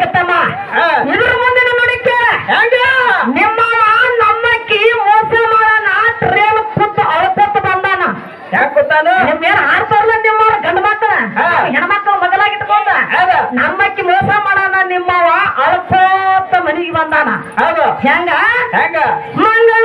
ಗೊತ್ತಮ್ಮ ಇದ್ರ ಮುಂದೆ ನೋಡಿ ಕೇಳ ನಿಮ್ಮ ನಮ್ಮಕ್ಕಿ ಮೋಸ ಮಾಡೋಣ ಟ್ರೇನ್ ಕುತ್ತ ಅಳ್ಕೊತ ಬಂದಾನ. ಯಾಕೆ ಗೊತ್ತಾನು ನಿಮ್ಮೇನು ಆಡ್ತಾರಲ್ಲ ನಿಮ್ಮ ಗಂಡ ಮಕ್ಕಳ? ಹೆಣ್ಮಕ್ಳು ಮಗಲಾಗಿಟ್ಕೊಂಡ? ನಮ್ಮಕ್ಕಿ ಮೋಸ ಮಾಡೋಣ ನಿಮ್ಮವ ಅಳ್ಕೋತ ಮನೆಗೆ ಬಂದಾನ. ಹೌದು. ಹೆಂಗ? ಹೆಂಗ? ಮಂಗಳ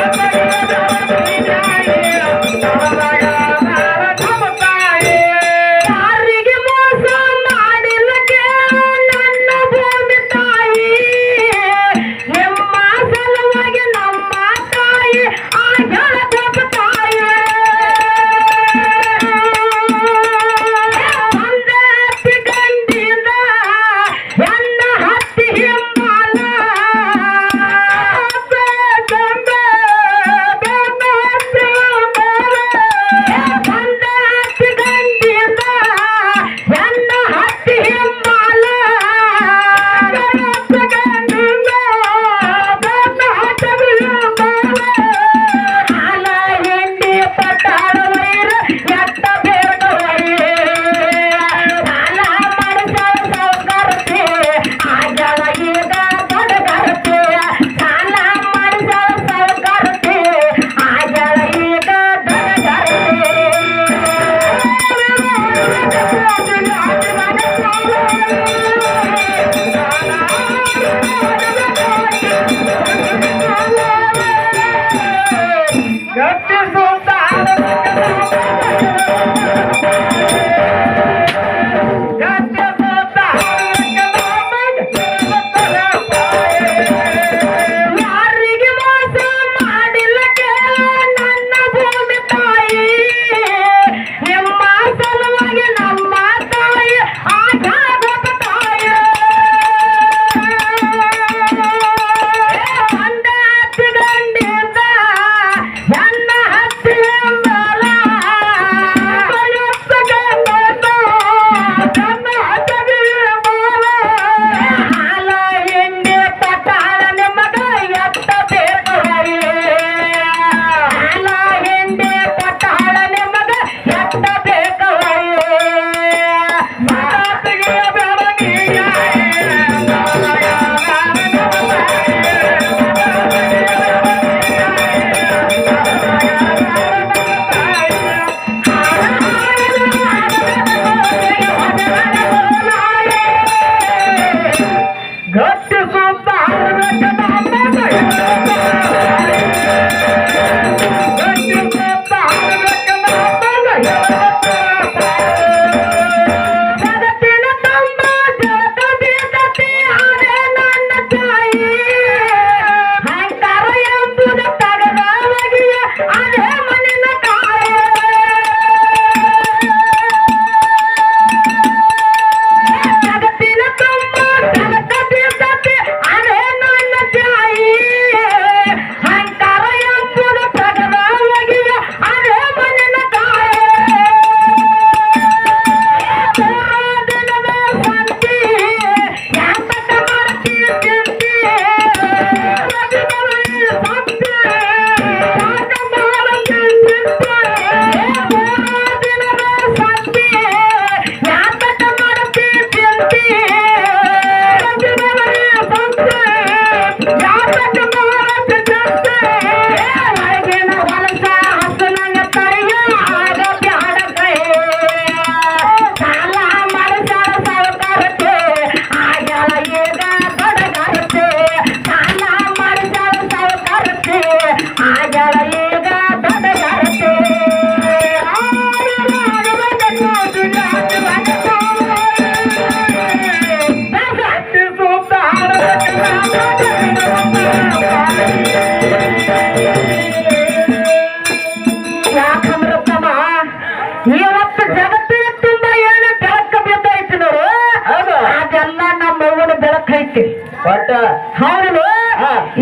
ಹೌದು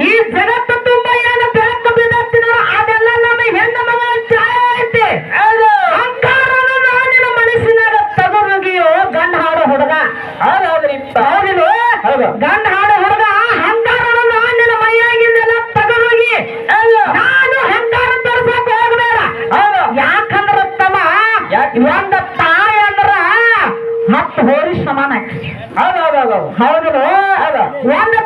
ಈ ಜಗತ್ತು ತುಂಬಾ ಏನು ಬೆಳಕು ಬಿದ್ದಿರೋ ಅದೆಲ್ಲ ನಮ್ಮ ಹೆಣ್ಣು ಮಗಳ ಛಾಯ ಐತೆ. ಅಹಂಕಾರನ ನಿನ್ನ ಮನಸ್ಸಿನಾಗ ತಗುರುಗಿಯೋ ಗಂಡ ಹಾಡೋ ಹುಡುಗ. ಹೌದೌದ್ರಿ. ಹೌದಿಲ್ಲ? ಗಂಡ ಹಾಡೋ ಹುಡುಗ ಅಹಂಕಾರನ ನಿನ್ನ ಮೈಯಾಗಿಂದೆಲ್ಲ ತಗುರುಗಿ. ನಾನು ಅಹಂಕಾರ ತರ್ಸಕ್ ಹೋಗ್ಬೇಡ. ಯಾಕಂದ್ರ ತಮ್ಮ ಒಂದ ತಾಯಿ ಅಂದ್ರ ಮತ್ತ ಹೋರಿ ಸಮಾನ. ಹೌದು ಹೌದಲ್ಲ ಅದ. ಒಂದು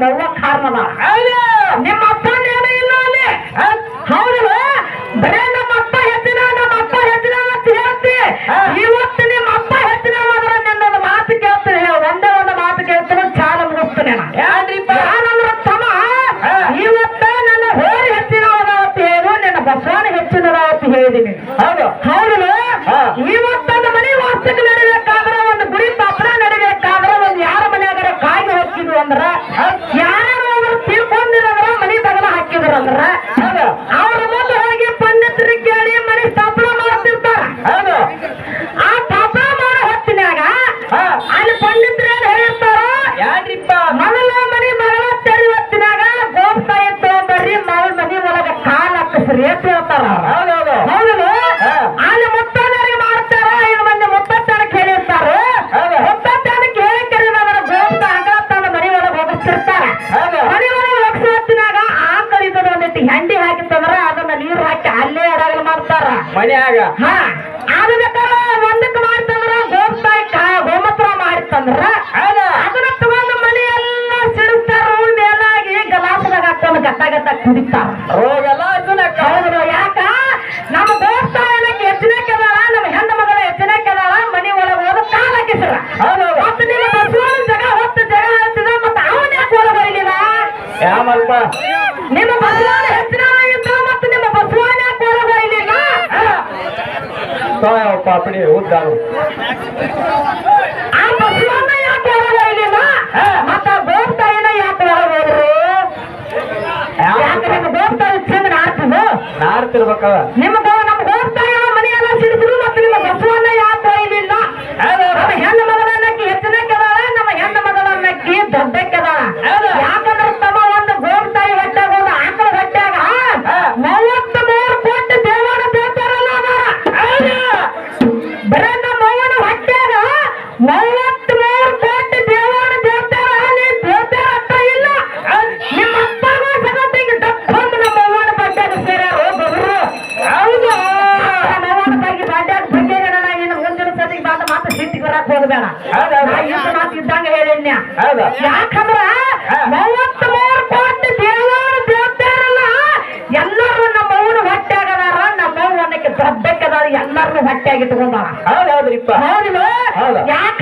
ನೋವ ಕಾರಣ ನಿಮ್ಮ ಅಪ್ಪ ಇಲ್ಲ ಅಲ್ಲಿ. ಹೌದಲ್ಲ ಬರೇ ನಮ್ಮ ಅಪ್ಪ ಹೆಚ್ಚಿನ ನಮ್ಮ ಅಪ್ಪ ಹೆಚ್ಚಿನ ಅಂತ ಹೇಳ್ತಿ. ಇವತ್ತು ನಿಮ್ಮ ಅಪ್ಪ ಹೆಚ್ಚಿನ ಮಾತ್ರ ನಿನ್ನೊಂದು ಮಾತು ಕೇಳ್ತೀನಿ ಒಂದೇ ಒಂದು ಮಾತು ಕೇಳ್ತೀನಿ ಚಾಲ ಮುಗಿಸ್ತೀನಿ ನಾನಂದ್ರ ತಮ್ಮ ಇವತ್ತ ನನ್ನ ಹೋರಿ ಹೆಚ್ಚಿನ ಅಂತ ಹೇಳು ನಿನ್ನ ಬಸವನ ಹೆಚ್ಚಿನ ಅಂತ ಹೇಳಿದೀನಿ ಹೌದು. ಹೌದಲ್ಲ ಇವತ್ತೊಂದು ಮನೆ ವಾಸ್ತಕ್ಕೆ ನಡಿಬೇಕಾದ್ರೆ ಒಂದು ಗುಡಿ ಪಾತ್ರ ನಡಿಬೇಕಾದ್ರೆ ಒಂದು ಯಾರ ಮನೆಯಾಗ ಕಾಯಿ ಹೋಗ್ತಿದ್ವು ಅಂದ್ರ ಮನ್ಯಾಗ. ಹಾ ಅದು ಬೇಕಾದ್ರೆ ಒಂದಕ್ಕೆ ಮಾಡ್ತಂದ್ರ ಗೋಮತಾಯಿ ಗೋಮತ್ರ ಮಾಡ್ತಂದ್ರ ಅದನ್ನ ತಗೊಂಡು ಮನೆಯೆಲ್ಲ ಸಿಡುತ್ತಾರ ಮೇಲಾಗಿ ಗಲಾಸದಾಗ ಹಾಕೊಂಡು ಗತ್ತ ಗತ್ತ ಕುಡಿತಾರ. ರೋಗಲ್ಲ ಅದನ್ನ ಹೌದು ಯಾಕ? ನಮ್ಮ ಗೋಮತಾಯನ ಹೆಚ್ಚಿನ ಕೆದಾಳ ನಮ್ಮ ಹೆಣ್ಣು ಮಗಳ ಹೆಚ್ಚಿನ ಕೆದಾಳ ಮನೆ ಒಳಗೆ ಹೋದ ಕಾಲ ಹೌದು ಮತ್ತೆ ನಿಮ್ಮ ಬಸವನ ಜಗ ಹೊತ್ತು ಜಗ ಹಾಕ್ತಿದ ಮತ್ತೆ ಅವನ ಯಾಕೆ ಒಳಗೆ ನಿಮ್ಮ ಬಸವನ ಹೆಚ್ಚಿನ தோயா அப்படியே ஊத்தாரு ನಿಮ್ಗೆ ಆಗಿ ತಗೊಂಡ? ಹೌದ್ರಿಪ್ಪ ಹೌದಾ. ಯಾಕ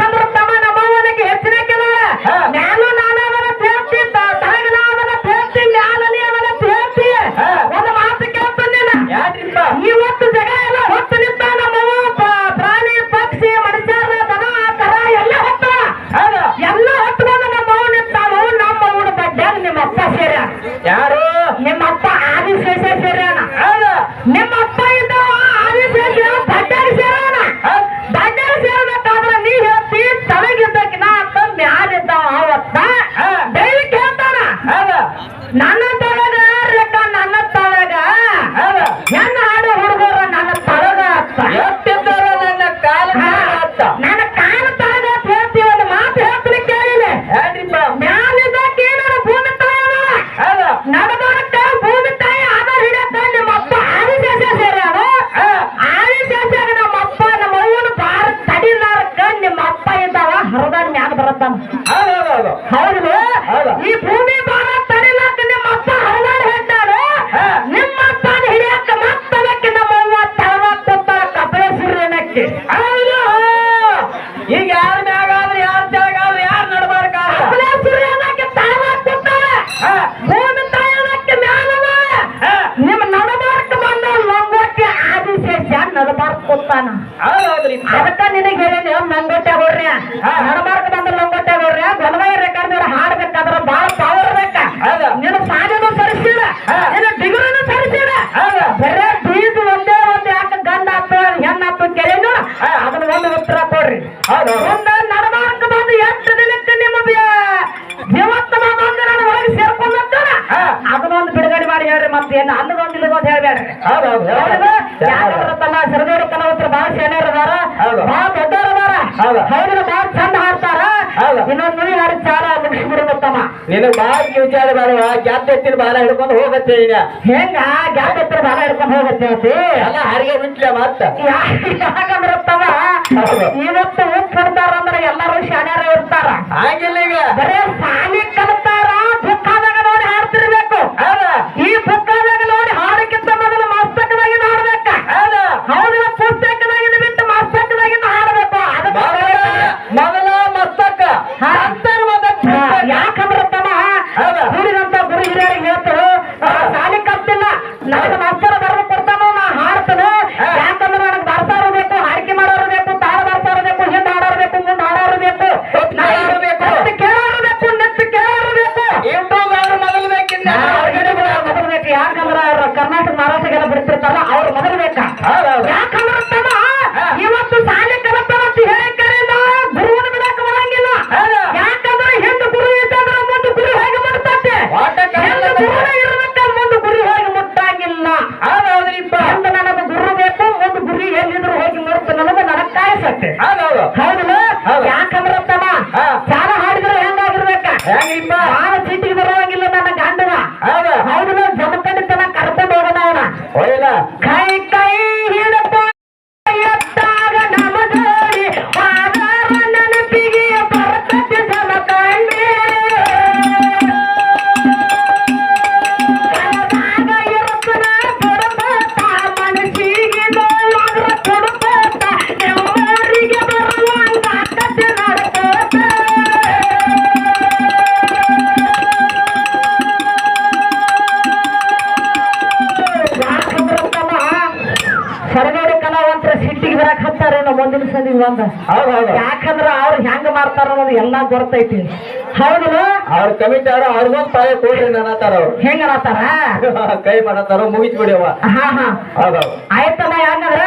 ಹೌದೌದ್ರಿ ಅದಕ್ಕ ನಿನಗೆ ಹೇಳೀನಿ ಗೊಲವೈ ರೆಕಾರ್ಡ್ ಹಾಡ್ಬೇಕಾದ್ರ ಬಾಳ ಪವರ್ ಬೇಕ. ಹೌದಾ? ನಿನ್ನ ಹಾ. ನಿನ್ನ? ಬರೇ ಬೀಜ ಒಂದೇ ಒಂದ್ ಯಾಕ ಗಂಡ ಆತು ಹೆಣ್ಣಾತು. ಅದನ್ನ ಒಂದು ಉತ್ತರ ಕೊಡ್ರಿ. ಒಂದ ಇಲ್ಲದೊಂದು ಹೇಳ್ಬೇಡ್ರಿ ಹೌದೌದು ಹೌದು? ಯಾಕಂದ್ರ ತಮ್ಮ ಸರದೇವ್ರ ಕಲಾವಿದ್ರು ಬಹಳ ಸೇನೆಯರ್ ಅದಾರ. ಬಹಳ ದೊಡ್ಡವ್ರ ಅದಾರ ಹೌದು. ಹೌದ್ರ ಬಹಳ ಚಂದ ಹಾಡ್ತಾರ. ಇನ್ನೊಂದು ನುಡಿ ಹಾಡಿ ಚಾಲ ಮುಗಿಸ್ಬಿಡುದು ತಮ್ಮ ನಿನಗ್ ಬಾಳ ಕಿವಿಚಾರ ಬೇಡವ ಗ್ಯಾಪ್ ಎತ್ತಿನ ಬಾಲ ಹಿಡ್ಕೊಂಡು ಹೋಗತ್ತೆ ಈಗ. ಹೆಂಗ? ಗ್ಯಾಪ್ ಎತ್ತಿನ ಬಾಲ ಹಿಡ್ಕೊಂಡು ಹೋಗುತ್ತೆ ಅಂತಿ ಎಲ್ಲ ಹರಿಗೆ ಬಿಟ್ಲೆ ಮತ್ತ. ಯಾಕಂದ್ರ ತಮ್ಮ ಇವತ್ತು ಉಪ್ಪು ಕೊಡ್ತಾರ ಅಂದ್ರೆ ಎಲ್ಲರೂ ಶಾಣ್ಯಾರ ಇರ್ತಾರ. ಆಗಿಲ್ಲ ಈಗ. ಬರೇ ಸಾಲಿ ಕಲ್ತಾರ ಬುಕ್ಕಾದಾಗ ನೋಡಿ ಹಾಡ್ತಿರ್ಬೇಕು. ಈ ಬುಕ್ಕಾದಾಗ ಯಾಕೆ ಬರಕ್ ಹತ್ತಾರೇನೋ ಮುಂದಿನ ಸಂದಿ ಒಂದ. ಯಾಕಂದ್ರ ಅವ್ರು ಹೆಂಗ್ ಮಾಡ್ತಾರ ಅನ್ನೋದು ಎಲ್ಲಾ ಗೊತ್ತೈತಿ ಹೌದಲ್ಲ? ಅವ್ರ ಕಮಿಟಿ ಅವ್ರ ಅವ್ರಿಗೊಂದು ತಾಯಿ ಕೊಡ್ರಿ ಅನ್ನತಾರ ಅವ್ರು. ಹೆಂಗ ಅನ್ನತಾರ ಕೈ ಮಾಡತಾರ ಮುಗಿಸ್ ಬಿಡಿಯವ ಹಾ ಹಾ. ಹೌದೌದು ಆಯ್ತಲ್ಲ ಹೆಂಗಂದ್ರ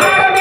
Yeah.